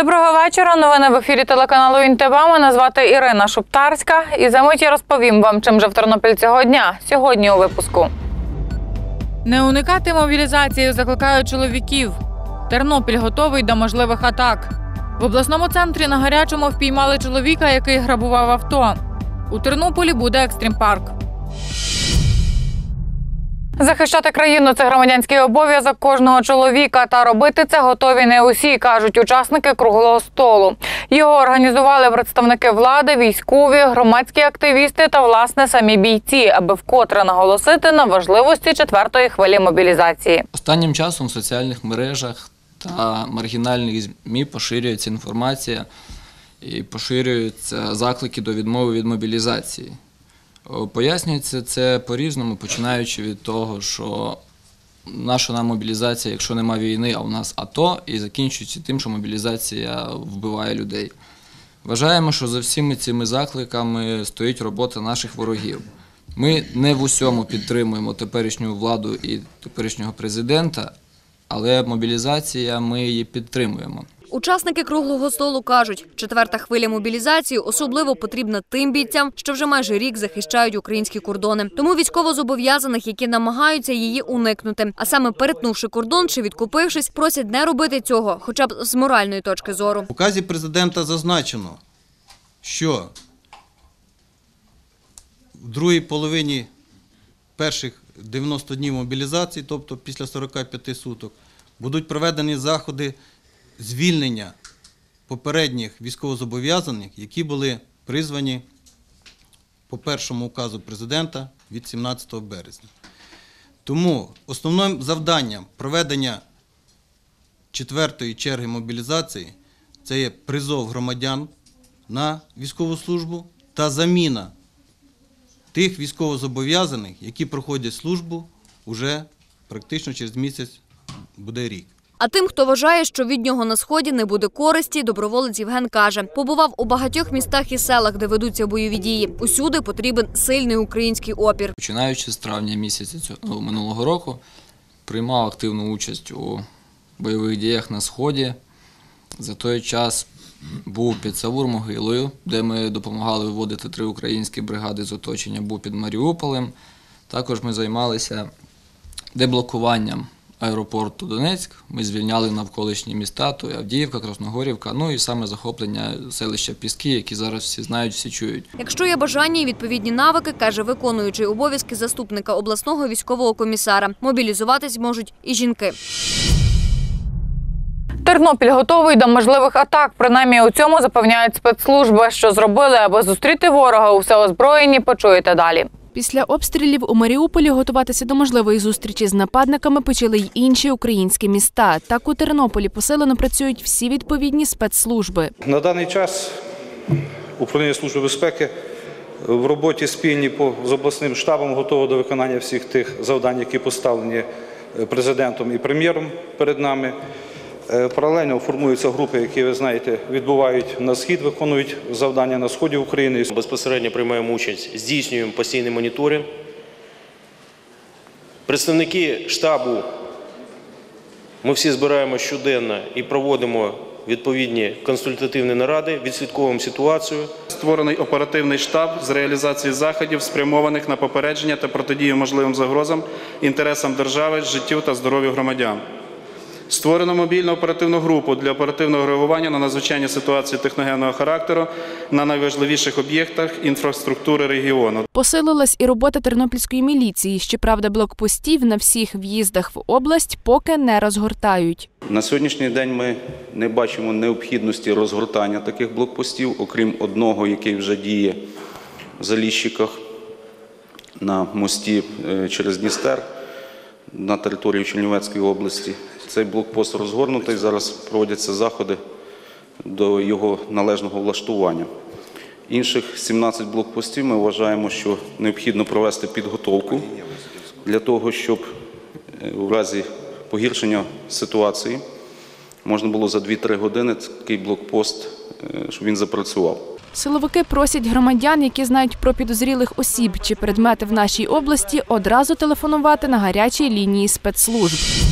Доброго вечора. Новини в ефірі телеканалу ІНТВ. Мене звати Ірина Шуптарська. І за мить я розповім вам, чим же в Тернопіль цього дня. Сьогодні у випуску. Не уникати мобілізації закликають чоловіків. Тернопіль готовий до можливих атак. В обласному центрі на гарячому впіймали чоловіка, який грабував авто. У Тернополі буде екстрім-парк. Захищати країну це громадянський обов'язок кожного чоловіка. Та робити це готові не усі, кажуть учасники круглого столу. Його організували представники влади, військові, громадські активісти та власне самі бійці, аби вкотре наголосити на важливості четвертої хвилі мобілізації. Останнім часом в соціальних мережах та маргінальних ЗМІ поширюється інформація і поширюються заклики до відмови від мобілізації. О, Пояснюється це по-різному, починаючи від того, що наша нам мобілізація, якщо нема війни, а у нас АТО, і закінчується тим, що мобілізація вбиває людей. Вважаємо, що за всіми цими закликами стоїть робота наших ворогів. Ми не в усьому підтримуємо теперішню владу і теперішнього президента, але мобілізація ми її підтримуємо. Учасники круглого столу кажуть, четверта хвиля мобілізації особливо потрібна тим бійцям, що вже майже рік захищають українські кордони. Тому військовозобов'язаних, які намагаються її уникнути, а саме перетнувши кордон чи відкупившись, просять не робити цього, хоча б з моральної точки зору. В указі президента зазначено, що в другій половині перших 90 днів мобілізації, тобто після 45 суток, будуть проведені заходи звільнення попередніх військовозобов'язаних, які були призвані по першому указу президента від 17 березня. Тому основним завданням проведення четвертої черги мобілізації це є призов громадян на військову службу та заміна тих військовозобов'язаних, які проходять службу уже практично через місяць буде рік. А тим, хто вважає, що від нього на сході не буде користі, доброволець Євген каже, побував у багатьох містах і селах, де ведуться бойові дії. Усюди потрібен сильний український опір. Починаючи з травня місяця цього ну, минулого року, приймав активну участь у бойових діях на Сході. За той час був під Савур-Могилою, де ми допомагали виводити три українські бригади з оточення, був під Маріуполем. Також ми займалися деблокуванням аеропорту Донецьк. Ми звільняли навколишні міста, то Авдіївка, Красногорівка, ну і саме захоплення селища Піски, які зараз всі знають, всі чують. Якщо є бажання і відповідні навики, каже виконуючий обов'язки заступника обласного військового комісара. Мобілізуватись можуть і жінки. Тернопіль готовий до можливих атак. Принаймні у цьому запевняють спецслужби, що зробили, аби зустріти ворога у всеозброєнні. Почуєте далі. Після обстрілів у Маріуполі готуватися до можливої зустрічі з нападниками почали й інші українські міста. Так у Тернополі посилено працюють всі відповідні спецслужби. На даний час управління Служби безпеки в роботі спільній по, з обласним штабом готово до виконання всіх тих завдань, які поставлені е, президентом і прем'єром перед нами. Е, Паралельно формуються групи, які, ви знаєте, відбувають на схід, виконують завдання на сході України. Безпосередньо приймаємо участь, здійснюємо постійний моніторинг. Представники штабу ми всі збираємо щоденно і проводимо відповідні консультативні наради, відслідковуємо ситуацію. Створений оперативний штаб з реалізації заходів, спрямованих на попередження та протидію можливим загрозам інтересам держави, життю та здоров'ю громадян. Створено мобільну оперативну групу для оперативного реагування на надзвичайні ситуації техногенного характеру на найважливіших об'єктах інфраструктури регіону. Посилилась і робота тернопільської міліції. Щоправда, блокпостів на всіх в'їздах в область поки не розгортають. На сьогоднішній день ми не бачимо необхідності розгортання таких блокпостів, окрім одного, який вже діє в Заліщиках на мості е, через Дністер на території Чернівецької області. Цей блокпост розгорнутий. Зараз проводяться заходи до його належного влаштування. Інших 17 блокпостів ми вважаємо, що необхідно провести підготовку для того, щоб е, у разі погіршення ситуації можна було за 2-3 години такий блокпост, е, щоб він запрацював. Силовики просять громадян, які знають про підозрілих осіб чи предмети в нашій області, одразу телефонувати на гарячій лінії спецслужб.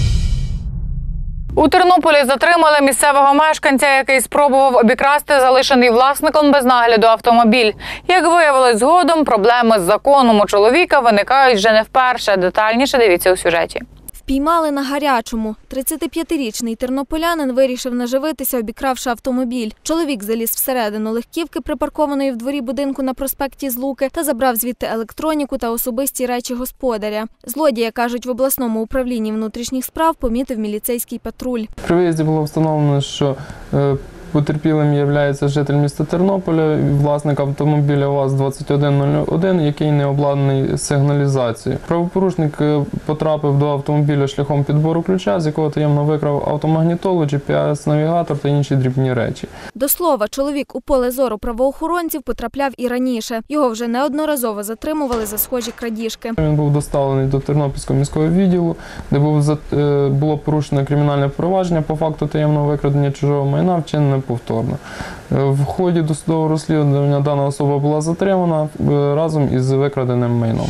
У Тернополі затримали місцевого мешканця, який спробував обікрасти залишений власником без нагляду автомобіль. Як виявилось згодом, проблеми з законом у чоловіка виникають вже не вперше. Детальніше дивіться у сюжеті. Впіймали на гарячому. 35-річний тернополянин вирішив наживитися, обікравши автомобіль. Чоловік заліз всередину легківки, припаркованої в дворі будинку на проспекті Злуки, та забрав звідти електроніку та особисті речі господаря. Злодія, кажуть, в обласному управлінні внутрішніх справ помітив міліцейський патруль. При виїзді було встановлено, що е, потерпілим є житель міста Тернополя, власник автомобіля УАЗ-2101, який не обладнаний сигналізацією. Правопорушник е, потрапив до автомобіля шляхом підбору ключа, з якого таємно викрав автомагнітолу, GPS-навігатор та інші дрібні речі. До слова, чоловік у поле зору правоохоронців потрапляв і раніше. Його вже неодноразово затримували за схожі крадіжки. Він був доставлений до Тернопільського міського відділу, де е, було порушено кримінальне провадження по факту таємного викрадення чужого майна, вчинене повторно. Е, В ході досудового розслідування дана особа була затримана е, разом із викраденим майном.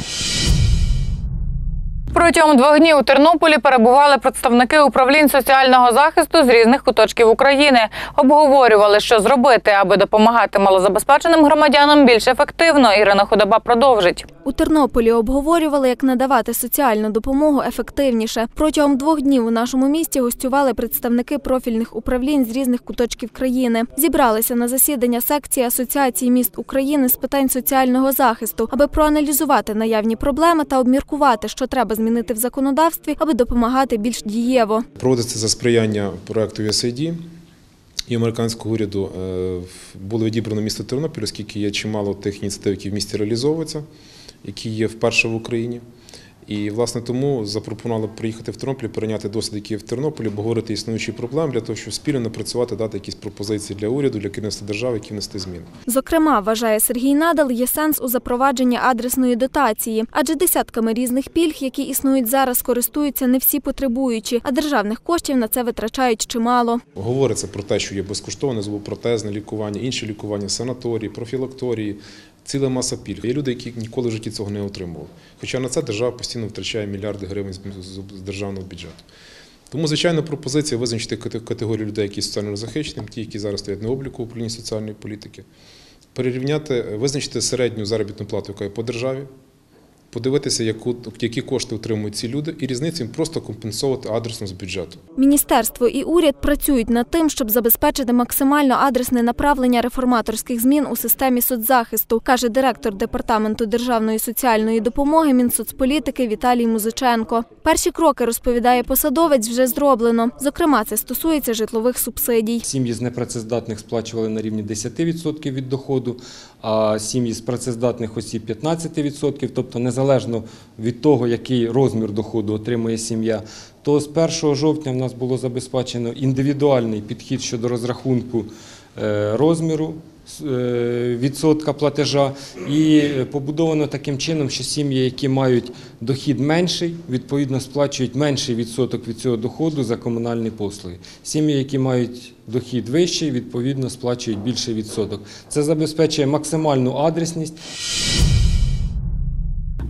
Протягом двох днів у Тернополі перебували представники управлінь соціального захисту з різних куточків України. Обговорювали, що зробити, аби допомагати малозабезпеченим громадянам більш ефективно. Ірина Худоба продовжить. У Тернополі обговорювали, як надавати соціальну допомогу ефективніше. Протягом двох днів у нашому місті гостювали представники профільних управлінь з різних куточків країни. Зібралися на засідання секції Асоціації міст України з питань соціального захисту, аби проаналізувати наявні проблеми та обміркувати, що треба змінити в законодавстві, аби допомагати більш дієво. Проводиться за сприяння проекту USAID і американського уряду. Е, Було відібрано місто Тернопіль, оскільки є чимало тих ініціатив, які в місті реалізовуються, які є вперше в Україні. І, власне, тому запропонували приїхати в Тернопіль, перейняти досвід, який є в Тернополі, обговорити існуючі проблеми для того, щоб спільно напрацювати, дати якісь пропозиції для уряду, для керівництва держави, які внести зміни. Зокрема, вважає Сергій Надал, є сенс у запровадженні адресної дотації, адже десятками різних пільг, які існують зараз, користуються не всі потребуючі, а державних коштів на це витрачають чимало. Говориться про те, що є безкоштовне зубопротезне лікування, інші лікування, санаторії, профілакторії, ціла маса пільг. Є люди, які ніколи в житті цього не отримували. Хоча на це держава постійно втрачає мільярди гривень з- державного бюджету. Тому, звичайно, пропозиція визначити категорію людей, які соціально захищені, ті, які зараз стоять на обліку в управлінні соціальної політики, перерівняти, визначити середню заробітну плату, яка є по державі, подивитися, яку, які кошти отримують ці люди, і різницю їм просто компенсувати адресно з бюджету. Міністерство і уряд працюють над тим, щоб забезпечити максимально адресне направлення реформаторських змін у системі соцзахисту, каже директор департаменту державної соціальної допомоги Мінсоцполітики Віталій Музиченко. Перші кроки розповідає посадовець вже зроблено. Зокрема, це стосується житлових субсидій. Сім'ї з непрацездатних сплачували на рівні 10% від доходу, а сім'ї з працездатних осіб 15%, тобто незалежно від того, який розмір доходу отримує сім'я. То з 1 жовтня в нас було забезпечено індивідуальний підхід щодо розрахунку е, розміру е, відсотка платежа і побудовано таким чином, що сім'ї, які мають дохід менший, відповідно сплачують менший відсоток від цього доходу за комунальні послуги. Сім'ї, які мають дохід вищий, відповідно сплачують більший відсоток. Це забезпечує максимальну адресність.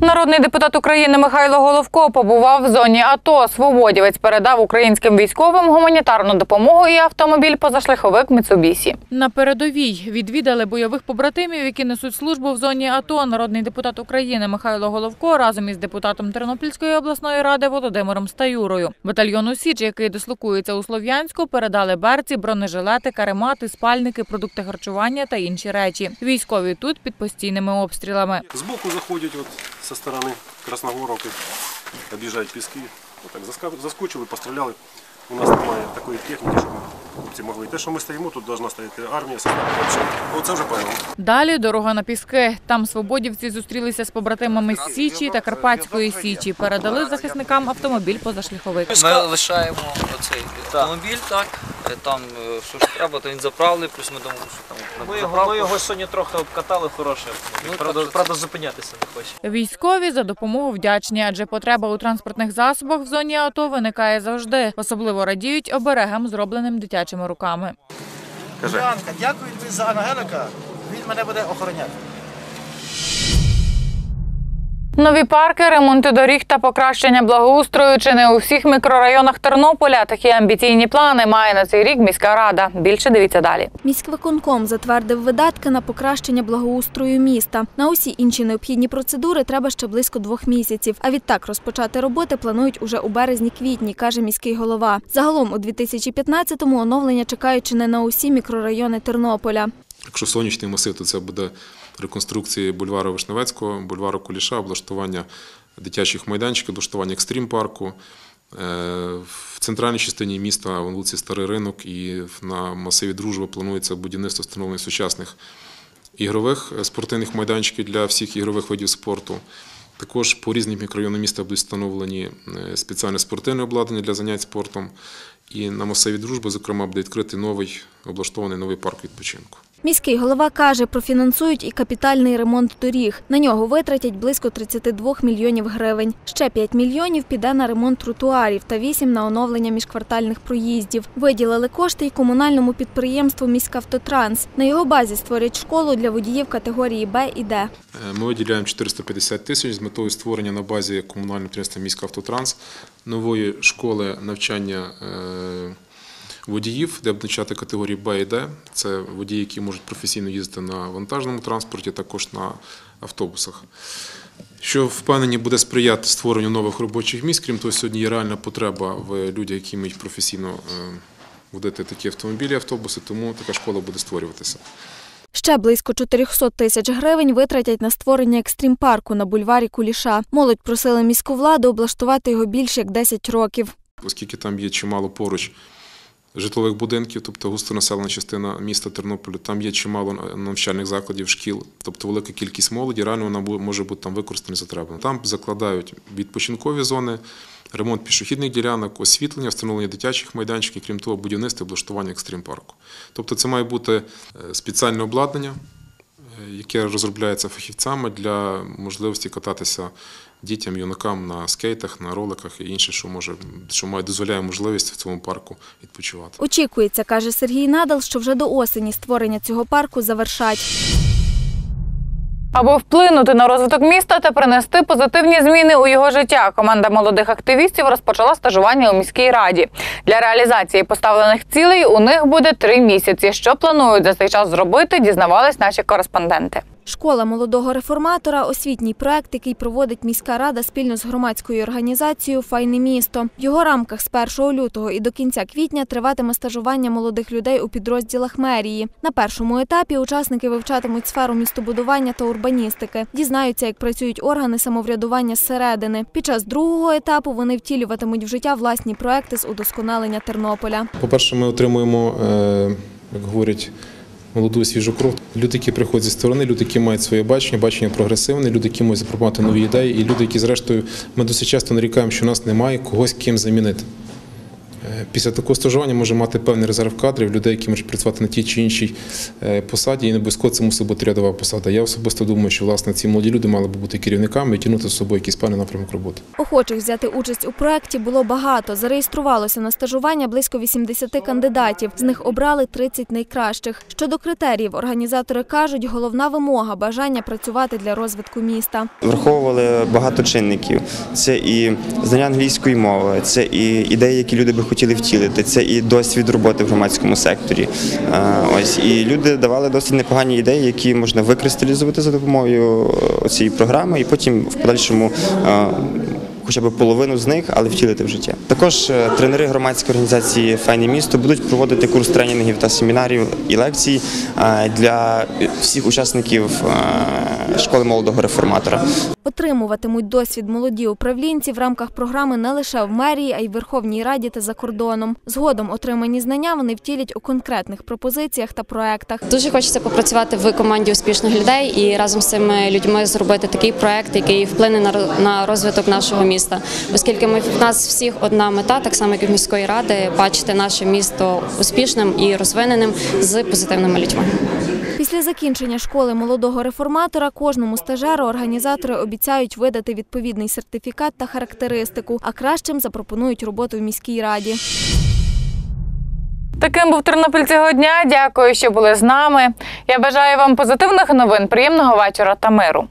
Народний депутат України Михайло Головко побував в зоні АТО. Свободівець передав українським військовим гуманітарну допомогу і автомобіль позашляховик Митсубісі. На передовій відвідали бойових побратимів, які несуть службу в зоні АТО. Народний депутат України Михайло Головко разом із депутатом Тернопільської обласної ради Володимиром Стаюрою. Батальйону Січ, який дислокується у Слов'янську, передали берці, бронежилети, каремати, спальники, продукти харчування та інші речі. Військові тут під постійними обстрілами. Сбоку заходять от со стороны Красногоровки, об'їжджають піски. Вот так заскочили, постріляли. У нас немає такої техніки, щоб хлопці могли. Те, що ми стоїмо, тут повинна стояти армія, состав. Оце вже певно. Далі дорога на піски. Там свободівці зустрілися з побратимами з Січі та Карпатської Січі. Передали захисникам автомобіль позашляховик. Ми лишаємо оцей автомобіль, так. е, Там е, що ж треба, то він заправлений, плюс ми думали, що там Ми його, ми його сьогодні трохи обкатали хороше. правда, правда, зупинятися не хоче. Військові за допомогу вдячні, адже потреба у транспортних засобах в зоні АТО виникає завжди. Особливо радіють оберегам, зробленим дитячими руками. Янка, дякую тобі за Ангелика. Він мене буде охороняти. Нові парки, ремонти доріг та покращення благоустрою чи не у всіх мікрорайонах Тернополя. Такі амбіційні плани має на цей рік міська рада. Більше дивіться далі. Міськвиконком затвердив видатки на покращення благоустрою міста. На усі інші необхідні процедури треба ще близько двох місяців. А відтак розпочати роботи планують уже у березні-квітні, каже міський голова. Загалом у 2015-му оновлення чекають чи не на усі мікрорайони Тернополя. Якщо сонячний масив, то це буде реконструкції бульвару Вишневецького, бульвару Куліша, облаштування дитячих майданчиків, облаштування екстрім-парку. Е, В центральній частині міста, на вулиці Старий Ринок і на масиві Дружба планується будівництво встановлення сучасних ігрових е, спортивних майданчиків для всіх ігрових видів спорту. Також по різних мікрорайонах міста будуть встановлені е, спеціальне спортивне обладнання для занять спортом. І на масиві Дружби, зокрема, буде відкритий новий облаштований новий парк відпочинку. Міський голова каже, профінансують і капітальний ремонт доріг. На нього витратять близько 32 мільйонів гривень. Ще 5 мільйонів піде на ремонт тротуарів та 8 – на оновлення міжквартальних проїздів. Виділили кошти й комунальному підприємству «Міськавтотранс». На його базі створять школу для водіїв категорії Б і Д. Ми виділяємо 450 тисяч з метою створення на базі комунального підприємства «Міськавтотранс» нової школи навчання е, водіїв, де навчати категорії Б і Д. Це водії, які можуть професійно їздити на вантажному транспорті, також на автобусах. Що впевнені буде сприяти створенню нових робочих місць, крім того, сьогодні є реальна потреба в людях, які вміють професійно е, водити такі автомобілі, автобуси, тому така школа буде створюватися. Ще близько 400 тисяч гривень витратять на створення екстрім-парку на бульварі Куліша. Молодь просили міську владу облаштувати його більше як 10 років. оскільки там є чимало поруч житлових будинків, тобто густонаселена частина міста Тернополя, там є чимало навчальних закладів, шкіл, тобто велика кількість молоді, реально вона може бути там використана требами. Там закладають відпочинкові зони, ремонт пішохідних ділянок, освітлення, встановлення дитячих майданчиків, крім того, будівництво облаштування екстрім-парку. Тобто це має бути е, спеціальне обладнання, е, яке розробляється фахівцями для можливості кататися дітям, юнакам на скейтах, на роликах і інше, що може, що має дозволяє можливість в цьому парку відпочивати. Очікується, каже Сергій Надал, що вже до осені створення цього парку завершать. Аби вплинути на розвиток міста та принести позитивні зміни у його життя, команда молодих активістів розпочала стажування у міській раді. Для реалізації поставлених цілей у них буде три місяці. Що планують за цей час зробити, дізнавались наші кореспонденти. Школа молодого реформатора освітній проект, який проводить міська рада спільно з громадською організацією Файне місто. В його рамках з 1 лютого і до кінця квітня триватиме стажування молодих людей у підрозділах мерії. На першому етапі учасники вивчатимуть сферу містобудування та урбаністики, дізнаються, як працюють органи самоврядування зсередини. Під час другого етапу вони втілюватимуть в життя власні проекти з удосконалення Тернополя. По-перше, ми отримуємо, е, як говорять, молоду свіжу кров. Люди, які приходять зі сторони, люди, які мають своє бачення, бачення прогресивне, люди, які можуть запропонувати нові ідеї, і люди, які, зрештою, ми досить часто нарікаємо, що нас немає когось ким замінити. Е, Після такого стажування може мати певний резерв кадрів, людей, які можуть працювати на тій чи іншій е, посаді, і не обов'язково це мусить бути рядова посада. Я особисто думаю, що власне ці молоді люди мали б бути керівниками і тягнути з собою якийсь певний напрямок роботи. Охочих взяти участь у проєкті було багато. Зареєструвалося на стажування близько 80 кандидатів. З них обрали 30 найкращих. Щодо критеріїв, організатори кажуть, головна вимога бажання працювати для розвитку міста. Враховували багато чинників. Це і знання англійської мови, це і ідеї, які люди би хотіли втілити, це і досвід роботи в громадському секторі. Е, Ось і люди давали досить непогані ідеї, які можна викристалізувати за допомогою е, цієї програми, і потім в подальшому. е, Хоча б половину з них, але втілити в життя. Також тренери громадської організації Файне місто будуть проводити курс тренінгів та семінарів і лекцій для всіх учасників школи молодого реформатора. Отримуватимуть досвід молоді управлінці в рамках програми не лише в мерії, а й в Верховній Раді та за кордоном. Згодом отримані знання вони втілять у конкретних пропозиціях та проектах. Дуже хочеться попрацювати в команді успішних людей і разом з цими людьми зробити такий проект, який вплине на розвиток нашого міста, оскільки ми в нас всіх одна мета, так само як і в міської ради, бачити наше місто успішним і розвиненим з позитивними людьми. Після закінчення школи молодого реформатора кожному стажеру організатори обіцяють видати відповідний сертифікат та характеристику, а кращим запропонують роботу в міській раді. Таким був Тернопіль цього дня. Дякую, що були з нами. Я бажаю вам позитивних новин, приємного вечора та миру.